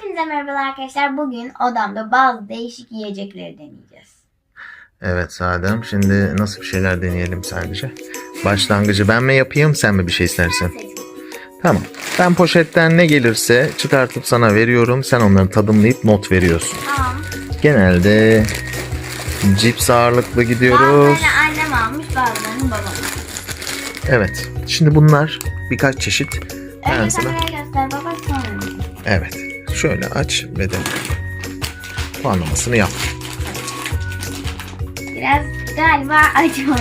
Hepinize merhabalar arkadaşlar. Bugün odamda bazı değişik yiyecekleri deneyeceğiz. Evet Sadem. Şimdi nasıl bir şeyler deneyelim sadece? Başlangıcı ben mi yapayım sen mi bir şey istersin? Tamam. Ben poşetten ne gelirse çıkartıp sana veriyorum. Sen onları tadımlayıp not veriyorsun. Tamam. Genelde cips ağırlıklı gidiyoruz. Bazılarını annem almış bazılarını babam. Evet. Şimdi bunlar birkaç çeşit. Ben Önce sana... kameraya göster baba sonra. Evet. Şöyle aç ve de puanlamasını yap. Biraz galiba acı olan.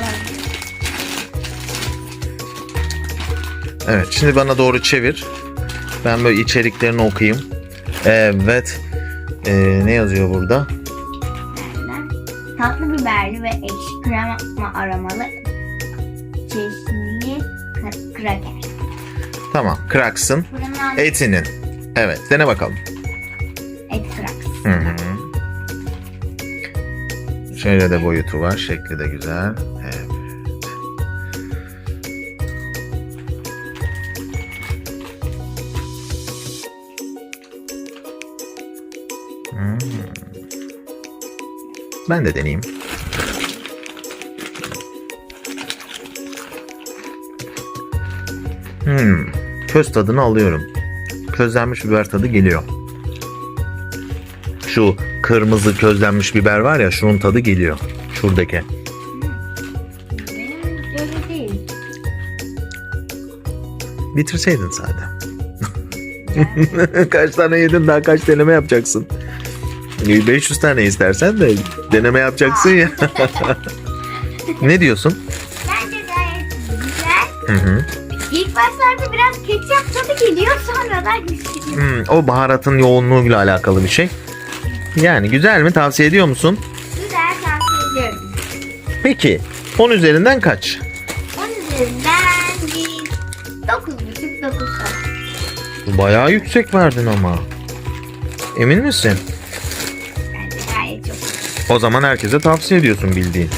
Evet. Şimdi bana doğru çevir. Ben böyle içeriklerini okuyayım. Evet. Ee, ne yazıyor burada? Tatlı biberli ve ekşi krema aromalı çeşnili kra- kraker. Tamam. Kraksın. Etinin. Evet. Dene bakalım. Kraks. Hı hı. Şöyle de boyutu var. Şekli de güzel. Hmm. Ben de deneyeyim. Hmm. Köz tadını alıyorum. Közlenmiş biber tadı geliyor. Şu kırmızı közlenmiş biber var ya şunun tadı geliyor. Şuradaki. Benim öyle değil. Bitirseydin zaten. kaç tane yedin daha kaç deneme yapacaksın? 500 tane istersen de deneme yapacaksın ya. ne diyorsun? Bence gayet güzel. Hı hı. İlk başlarda biraz ketçap tadı geliyor sonradan güzel. Hmm, o baharatın yoğunluğuyla alakalı bir şey. Yani güzel mi? Tavsiye ediyor musun? Güzel tavsiye ediyorum. Peki 10 üzerinden kaç? Onun üzerinden bir 9,5 9 falan. Bayağı yüksek verdin ama. Emin misin? Bence gayet çok. O zaman herkese tavsiye ediyorsun bildiğin.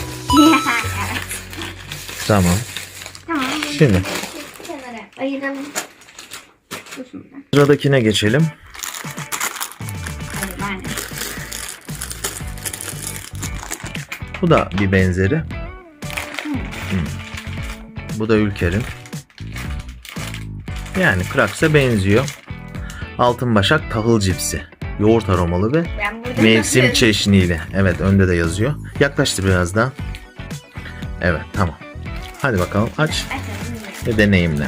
evet. Tamam. Tamam. Şimdi. Kenara ayıralım. Sıradakine geçelim. Hadi ben Bu da bir benzeri. Hmm. Bu da Ülker'in. Yani Kraks'a benziyor. Altın başak tahıl cipsi. Yoğurt aromalı ve mevsim bakıyorum. çeşniyle. Evet önde de yazıyor. Yaklaştır biraz daha. Evet tamam. Hadi bakalım aç ve deneyimle.